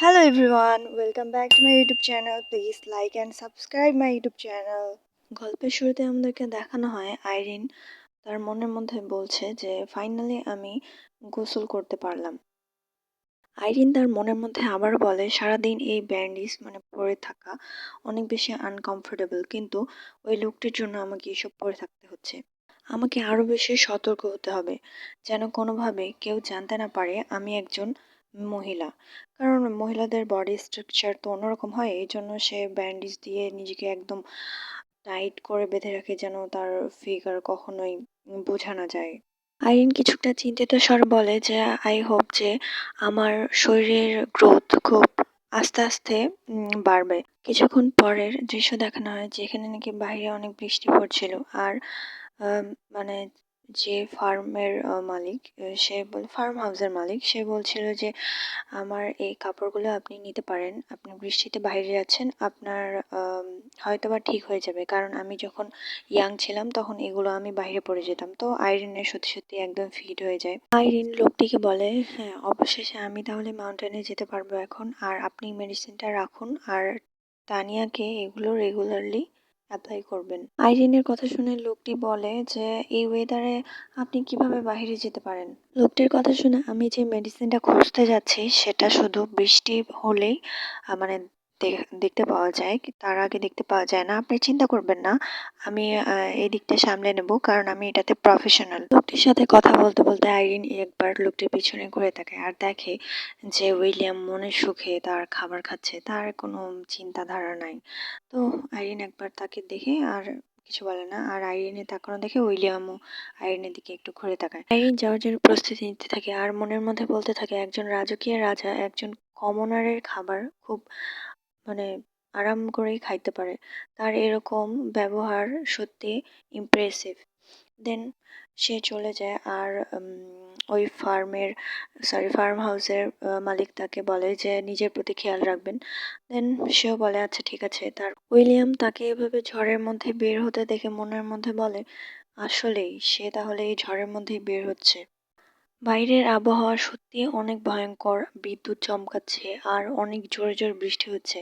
Hello everyone, welcome back to my YouTube channel. Please like and subscribe my YouTube channel. গল্পের শুরুতে আমাদেরকে দেখানো হয় আইরিন তার মনের মধ্যে বলছে যে ফাইনালি আমি গোসল করতে পারলাম আইরিন তার মনের মধ্যে আবার বলে সারাদিন এই ব্যান্ডিজ মানে পরে থাকা অনেক বেশি আনকমফোর্টেবল কিন্তু ওই লোকটির জন্য আমাকে এসব পরে থাকতে হচ্ছে আমাকে আরও বেশি সতর্ক হতে হবে যেন কোনোভাবে কেউ জানতে না পারে আমি একজন মহিলা। কারণ মহিলাদের বডি স্ট্রাকচার তো অন্যরকম হয় এই জন্য সে ব্যান্ডেজ দিয়ে নিজেকে একদম টাইট করে বেঁধে রাখে যেন তার ফিগার কখনোই বোঝা না যায়। আইরিন কিছুটা চিন্তিত স্বর বলে যে আই হোপ যে আমার শরীরের গ্রোথ খুব আস্তে আস্তে বাড়বে। কিছুক্ষণ পরের দৃশ্য দেখানো হয়, যেখানে নাকি বাইরে অনেক বৃষ্টি পড়ছিল। আর মানে যে ফার্মের মালিক সে ফার্ম হাউসের মালিক সে বলছিল যে আমার এই কাপড়গুলো আপনি নিতে পারেন। আপনি বৃষ্টিতে বাইরে যাচ্ছেন। আপনার আম, হয়তোবা ঠিক হয়ে যাবে। কারণ আমি যখন ইয়াং ছিলাম তখন এগুলো আমি বাইরে পরে যেতাম। তো আইরিনের সত্যি সত্যি একদম ফিট হয়ে যায়। আইরিন লোকটিকে বলে হ্যাঁ অবশেষে আমি তাহলে মাউন্টেনে যেতে পারব এখন। আর আপনি মেডিসিনটা রাখুন। আর তানিয়াকে এগুলো রেগুলারলি অ্যাপ্লাই করবেন। আইরিনের কথা শুনে লোকটি বলে যে, এই ওয়েদারে আপনি কীভাবে বাহিরে যেতে পারেন? লোকটির কথা শুনে আমি যে মেডিসিনটা খুঁজতে যাচ্ছি, সেটা শুধু বৃষ্টি হলেই মানে দেখতে পাওয়া যায়। তার আগে দেখতে পাওয়া যায় না। আপনি চিন্তা করবেন না। আমি এই দিকটা সামলে নেব কারণ আমি এটাতে প্রফেশনাল লোকটির সাথে কথা বলতে বলতে আইরিন একবার লোকটির পিছনে ঘুরে থাকে আর দেখে যে উইলিয়াম মনের সুখে তার খাবার খাচ্ছে। তার কোনো চিন্তাধারা নাই। তো আইরিন একবার তাকে দেখে আর কিছু বলে না। আর আইরিনের তাকানো দেখে উইলিয়ামও আইরিনের দিকে একটু ঘুরে তাকায়। আইরিন যাওয়ার জন্য প্রস্তুতি নিতে থাকে আর মনের মধ্যে বলতে থাকে, একজন রাজকীয় রাজা, একজন কমনারের খাবার খুব মানে আরাম করেই খাইতে পারে। তার এরকম ব্যবহার সত্যি ইমপ্রেসিভ দেন সে চলে যায় আর ওই ফার্মের সরি ফার্ম হাউসের মালিক তাকে বলে যে নিজের প্রতি খেয়াল রাখবেন। দেন সেও বলে আচ্ছা ঠিক আছে। তার উইলিয়াম তাকে এভাবে ঝড়ের মধ্যে বের হতে দেখে মনের মধ্যে বলে, আসলেই সে তাহলে এই ঝড়ের মধ্যেই বের হচ্ছে। বাইরের আবহাওয়া সত্যি অনেক ভয়ঙ্কর। বিদ্যুৎ চমকাচ্ছে আর অনেক জোরে জোরে বৃষ্টি হচ্ছে।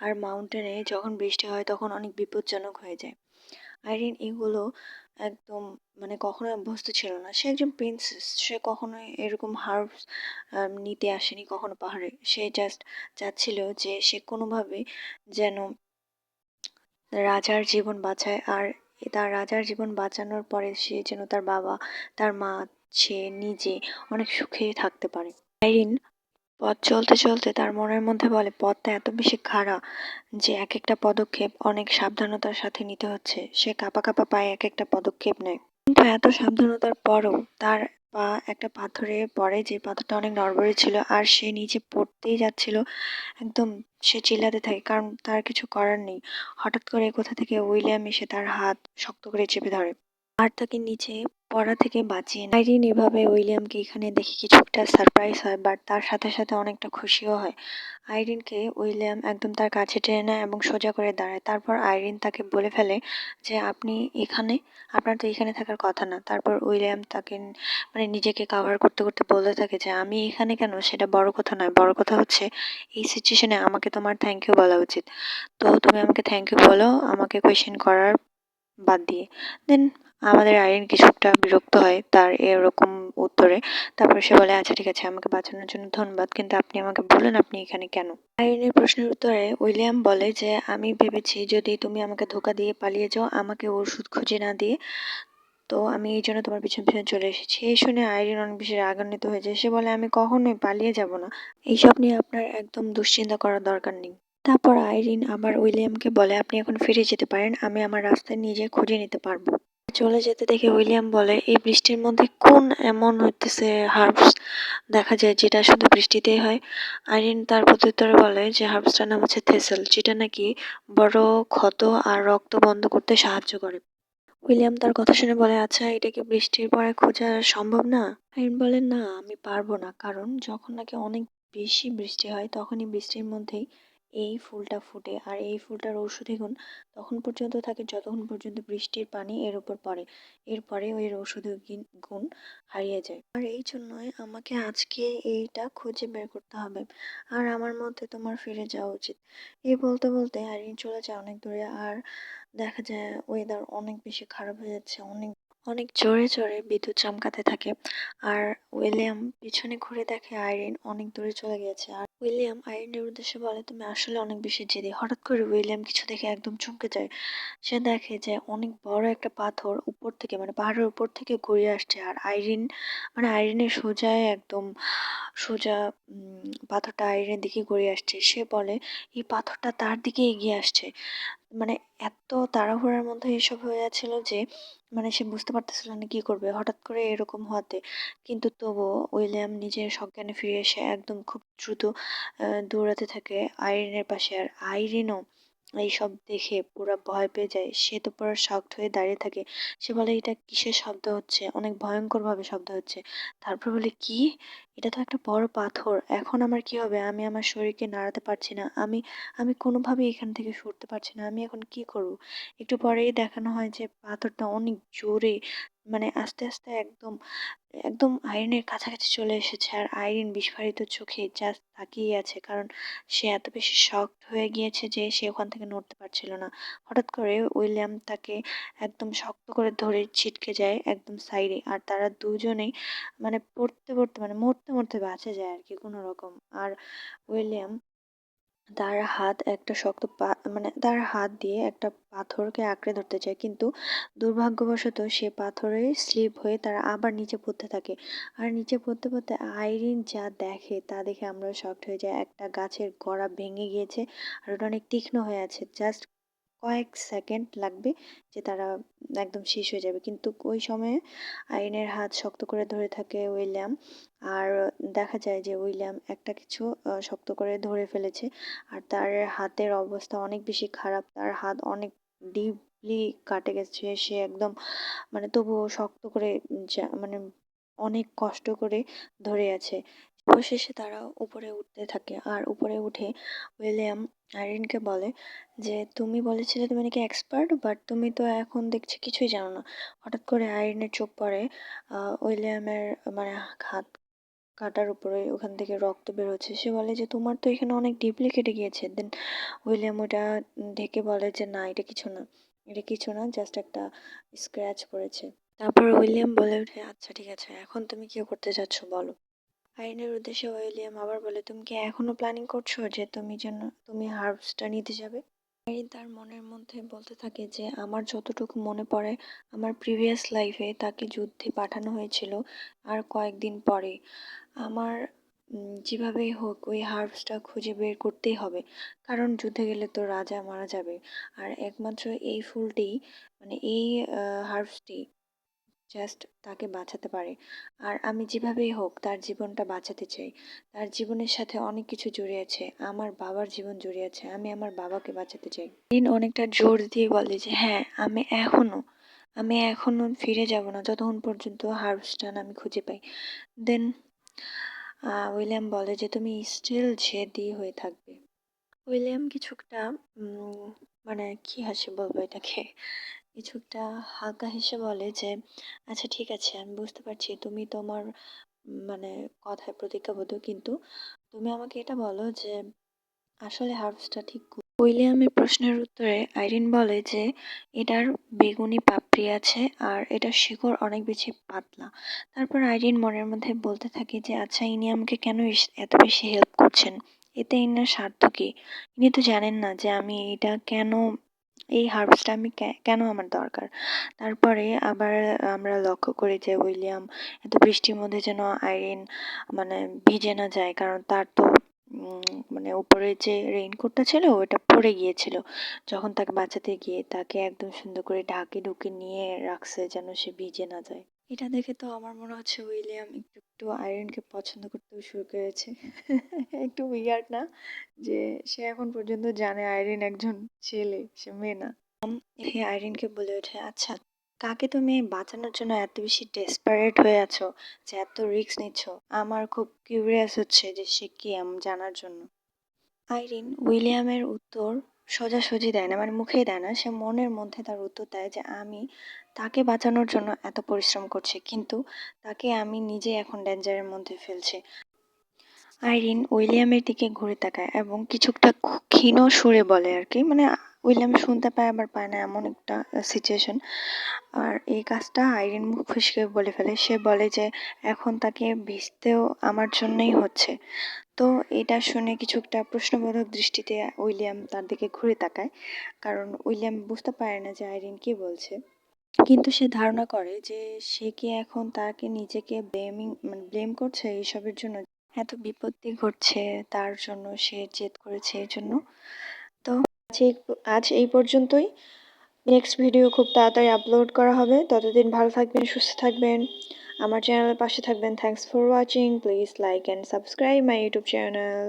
আর মাউন্টেনে যখন বৃষ্টি হয় তখন অনেক বিপজ্জনক হয়ে যায়। আইরিন এগুলো একদম মানে কখনোই অভ্যস্ত ছিল না। সে একজন প্রিন্সেস। সে কখনোই এরকম হার্বস নিতে আসেনি কখনো পাহাড়ে। সে জাস্ট চাচ্ছিল যে সে কোনোভাবে যেন রাজার জীবন বাঁচায়। আর তার রাজার জীবন বাঁচানোর পরে সে যেন তার বাবা, তার মা সে নিজে অনেক সুখে থাকতে পারে। আইরিন পথ চলতে চলতে তার মনের মধ্যে বলে, পথটা এত বেশি খাড়া যে এক একটা পদক্ষেপ অনেক সাবধানতার সাথে নিতে হচ্ছে। সে কাঁপা কাঁপা পায়ে এক একটা পদক্ষেপ নেয়। কিন্তু এত সাবধানতার পরও তার পা একটা পাথরে পড়ে যে পাথরটা অনেক নড়বড়ে ছিল আর সে নিচে পড়তেই যাচ্ছিল। একদম সে চিল্লাতে থাকে কারণ তার কিছু করার নেই। হঠাৎ করে কোথা থেকে উইলিয়াম এসে তার হাত শক্ত করে চেপে ধরে। আর তাকে নিচে পড়া থেকে বাঁচিয়ে আইরিন এভাবে উইলিয়ামকে এখানে দেখে কিছুটা সারপ্রাইজ হয়, বাট তার সাথে সাথে অনেকটা খুশিও হয়। আইরিনকে উইলিয়াম একদম তার কাছে টেনে নেয় এবং সোজা করে দাঁড়ায়। তারপর আইরিন তাকে বলে ফেলে যে, আপনি এখানে, আপনার তো এখানে থাকার কথা না। তারপর উইলিয়াম তাকে মানে নিজেকে কাভার করতে করতে বলতে থাকে যে, আমি এখানে কেন? সেটা বড় কথা নয়। বড় কথা হচ্ছে, এই সিচুয়েশনে আমাকে তোমার থ্যাংক ইউ বলা উচিত। তো তুমি আমাকে থ্যাংক ইউ বলো, আমাকে কোয়েশ্চেন করার বাদ দিয়ে। দেন আমাদের আইরিন কিছুটা বিরক্ত হয় তার এরকম উত্তরে। তারপর সে বলে আচ্ছা ঠিক আছে, আমাকে বাঁচানোর জন্য ধন্যবাদ, কিন্তু আপনি আমাকে বলুন আপনি এখানে কেন? আইরিনের প্রশ্নের উত্তরে উইলিয়াম বলে যে, আমি ভেবেছি যদি তুমি আমাকে ধোকা দিয়ে পালিয়ে যাও, আমাকে ওষুধ খুঁজে না দিয়ে, তো আমি এই জন্য তোমার পিছনে পিছনে চলে এসেছি। এই শুনে আইরিন অনেক বেশি রাগান্বিত হয়ে যায়। সে বলে, আমি কখনোই পালিয়ে যাব না। এইসব নিয়ে আপনার একদম দুশ্চিন্তা করার দরকার নেই। তারপর আইরিন আবার উইলিয়ামকে বলে, আপনি এখন ফিরে যেতে পারেন, আমি আমার রাস্তায় নিজে খুঁজে নিতে পারব। চলে যেতে দেখে উইলিয়াম বলে, এই বৃষ্টির মধ্যে কোন এমন হইতেছে হার্বস দেখা যায় যেটা শুধু বৃষ্টিতেই হয়। আইরিন তার প্রত্যুত্তরে বলে যে হার্বসটার নাম হচ্ছে থেসেল, যেটা নাকি বড় ক্ষত আর রক্ত বন্ধ করতে সাহায্য করে। উইলিয়াম তার কথা শুনে বলে আচ্ছা এটা কি বৃষ্টির পরে খোঁজা সম্ভব না? আইরিন বলে, না, আমি পারব না, কারণ যখন নাকি অনেক বেশি বৃষ্টি হয়, তখনই বৃষ্টির মধ্যেই এই ফুলটা ফুটে আর এই ফুলটার ঔষধি গুণ তখন পর্যন্ত থাকে যতক্ষণ পর্যন্ত বৃষ্টির পানি এর উপর পড়ে। এরপরে ওই ঔষধি গুণ হারিয়ে যায়। আর এই জন্যই আমাকে আজকে এইটা খুঁজে বের করতে হবে। আর আমার মধ্যে তোমার ফিরে যাওয়া উচিত। এই বলতে বলতে আরিন চলে যায় অনেক দূরে আর দেখা যায় ওয়েদার অনেক বেশি খারাপ হয়ে যাচ্ছে, অনেক অনেক জোরে জোরে বিদ্যুৎ চমকাতে থাকে। আর উইলিয়াম পিছনে ঘুরে দেখে আইরিন অনেক দূরে চলে গেছে আর উইলিয়াম আইরিনের উদ্দেশ্যে বলে, তুমি আসলে অনেক বেশি জেদি। হঠাৎ করে উইলিয়াম কিছু দেখে একদম চমকে যায়। সে দেখে যে অনেক বড় একটা পাথর উপর থেকে মানে পাহাড়ের উপর থেকে গড়িয়ে আসছে। আর আইরিন মানে আইরিনের সোজা একদম সোজা পাথরটা আইরিনের দিকে গড়িয়ে আসছে। সে বলে, এই পাথরটা তার দিকে এগিয়ে আসছে। মানে এত তাড়াহুড়ার মধ্যে এসব হয়ে যাচ্ছিল যে মানে সে বুঝতে পারতেছিল না কি করবে। হঠাৎ করে এরকম হওয়াতে কিন্তু তবুও উইলিয়াম নিজের সজ্ঞানে ফিরে এসে একদম খুব দ্রুত দৌড়াতে থাকে আইরিনের পাশে। আর আইরিনও এইসব দেখে পুরো ভয় পেয়ে যায়। সে তো পুরো শকড হয়ে দাঁড়িয়ে থাকে। সে বলে, এটা কিসের শব্দ হচ্ছে? অনেক ভয়ঙ্কর ভাবে শব্দ হচ্ছে। তারপর বলে, কি? এটা তো একটা বড় পাথর। এখন আমার কি হবে? আমি আমার শরীরকে নাড়াতে পারছি না। আমি আমি কোনোভাবেই এখান থেকে সরতে পারছি না। আমি এখন কি করব? একটু পরেই দেখানো হয় যে পাথরটা অনেক জোরে মানে আস্তে আস্তে একদম একদম আইরিনের কাছাকাছি চলে এসেছে। আর আইরিন বিস্ফারিত চোখে জাস্ট তাকিয়ে আছে। কারণ সে এত বেশি শকড হয়ে গিয়েছে যে সে ওখান থেকে নড়তে পারছিল না। হঠাৎ করে উইলিয়াম তাকে একদম শক্ত করে ধরে ছিটকে যায় একদম সাইডে আর তারা দুজনেই মানে পড়তে পড়তে মানে মরতে মরতে বাঁচে যায় আর কি কোনো রকম। আর উইলিয়াম, তার হাত একটা শক্ত মানে তার হাত দিয়ে একটা পাথরকে আঁকড়ে ধরতে চায়, কিন্তু দুর্ভাগ্যবশত সে পাথরে স্লিপ হয়ে তারা আবার নিচে পড়তে থাকে। আর নিচে পড়তে পড়তে আইরিন যা দেখে তা দেখে আমরা শকড হয়ে যাই। একটা গাছের গোড়া ভেঙে গিয়েছে আর ওটা অনেক তীক্ষ্ণ হয়ে আছে। জাস্ট কয়েক সেকেন্ড লাগবে যে তারা একদম শেষ হয়ে যাবে। কিন্তু ওই সময়ে আইনের হাত শক্ত করে ধরে থাকে উইলিয়াম। আর দেখা যায় যে উইলিয়াম একটা কিছু শক্ত করে ধরে ফেলেছে। আর তার হাতের অবস্থা অনেক বেশি খারাপ। তার হাত অনেক ডিপলি কাটে গেছে। সে একদম মানে তবুও শক্ত করে মানে অনেক কষ্ট করে ধরে আছে। অবশেষে তারা উপরে উঠতে থাকে। আর উপরে উঠে উইলিয়াম আইরিনকে বলে যে, তুমি বলেছিলে তুমি নাকি এক্সপার্ট, বাট তুমি তো এখন দেখছি কিছুই জানো না। হঠাৎ করে আইরিনের চোখ পড়ে উইলিয়ামের মানে হাত কাটার উপরে ওখান থেকে রক্ত বের হচ্ছে সে বলে যে, তোমার তো এখানে অনেক ডিপলি কেটে গিয়েছে। দেন উইলিয়াম ওটা ঢেকে বলে যে, না, এটা কিছু না। এটা কিছু না জাস্ট একটা স্ক্র্যাচ পড়েছে। তারপর উইলিয়াম বলে ওঠে আচ্ছা ঠিক আছে, এখন তুমি কি করতে চাচ্ছ বলো। আইনের উদ্দেশ্যে উইলিয়াম আবার বলে, তুমি কি এখনও প্ল্যানিং করছ যে তুমি যেন, তুমি হার্বসটা নিতে যাবে? আইরিন তার মনের মধ্যে বলতে থাকে যে, আমার যতটুকু মনে পড়ে, আমার প্রিভিয়াস লাইফে তাকে যুদ্ধে পাঠানো হয়েছিল আর কয়েকদিন পরে। আমার যেভাবেই হোক ওই হার্বসটা খুঁজে বের করতেই হবে, কারণ যুদ্ধে গেলে তো রাজা মারা যাবে। আর একমাত্র এই ফুলটি মানে এই হার্বসটি জাস্ট তাকে বাঁচাতে পারে। আর আমি যেভাবেই হোক তার জীবনটা বাঁচাতে চাই। তার জীবনের সাথে অনেক কিছু জড়িয়ে আছে। আমার বাবার জীবন জড়িয়ে আছে। আমি আমার বাবাকে বাঁচাতে চাই। দিন অনেকটা জোর দিয়ে বলে যে হ্যাঁ আমি এখনও আমি এখনও ফিরে যাব না। যতক্ষণ পর্যন্ত হার্বস্টান আমি খুঁজে পাই। দেন উইলিয়াম বলে যে, তুমি স্টিল জেদি হয়ে থাকবে। উইলিয়াম কিছুটা মানে কি হাসি বলব এটাকে? কিছুটা হালকা হেসে বলে যে আচ্ছা ঠিক আছে, আমি বুঝতে পারছি। তুমি তোমার মানে কথায় প্রতিজ্ঞাবদ্ধ, কিন্তু তুমি আমাকে এটা বলো যে, আসলে হার্বসটা ঠিক উইলিয়ামের প্রশ্নের উত্তরে আইরিন বলে যে, এটার বেগুনি পাপড়ি আছে আর এটার শিকড় অনেক বেশি পাতলা। তারপর আইরিন মনের মধ্যে বলতে থাকে যে আচ্ছা ইনি আমাকে কেন এত বেশি হেল্প করছেন? এতে ইনার স্বার্থ কি? ইনি তো জানেন না যে, আমি এটা কেন এই হার্বসটা আমি কেন আমার দরকার? তারপরে আবার আমরা লক্ষ্য করি যে উইলিয়াম এত বৃষ্টির মধ্যে যেন আইরিন মানে ভিজে না যায়, কারণ তার তো মানে উপরে যে রেইনকোটটা ছিল ওটা পড়ে গিয়েছিল। যখন তাকে বাঁচাতে গিয়ে তাকে একদম সুন্দর করে ঢাকে ঢুকে নিয়ে রাখছে যেন সে ভিজে না যায়। এটা দেখে তো আমার মনে হচ্ছে উইলিয়াম একটু একটু আয়রনকে পছন্দ করতেও শুরু করেছে। একটু উইয়ার্ড না? যে সে এখন পর্যন্ত জানে আয়রিন একজন ছেলে, সে মেয়ে না। সে আইরিনকে বলে ওঠে আচ্ছা কাকে তুমি বাঁচানোর জন্য এত বেশি ডেসপারেট হয়ে আছো? যে এত রিস্ক নিচ্ছ? আমার খুব কিউরিয়াস হচ্ছে যে সে কি জানার জন্য। আইরিন উইলিয়ামের উত্তর সোজাসুজি দেয় না মানে মুখেই দেয় না। সে মনের মধ্যে তার উত্তর দেয় যে, আমি তাকে বাঁচানোর জন্য এত পরিশ্রম করছি, কিন্তু তাকে আমি নিজে এখন ডেঞ্জারের মধ্যে ফেলছি। আইরিন উইলিয়ামের দিকে ঘুরে তাকায় এবং কিছুটা ক্ষীণ সুরে বলে আর কি মানে উইলিয়াম শুনতে পায় আবার পায় না এমন একটা সিচুয়েশন আর এই কাজটা আইরিন মুখ ফসকে বলে ফেলে। সে বলে যে, এখন তাকে ভিজতেও আমার জন্যই হচ্ছে। তো এটা শুনে কিছু একটা প্রশ্নবোধক দৃষ্টিতে উইলিয়াম তার দিকে ঘুরে তাকায়। কারণ উইলিয়াম বুঝতে পারে না যে আইরিন কি বলছে। কিন্তু সে ধারণা করে যে, সে কি এখন তাকে নিজেকে ব্লেমিং মানে ব্লেম করছে এইসবের জন্য? এত বিপত্তি ঘটছে তার জন্য, সে জেদ করেছে এই জন্য। আজ এই পর্যন্তই। নেক্সট ভিডিও খুব তাড়াতাড়ি আপলোড করা হবে। ততদিন ভালো থাকবেন, সুস্থ থাকবেন। আমার চ্যানেলের পাশে থাকবেন। Thanks for watching please like and subscribe my YouTube channel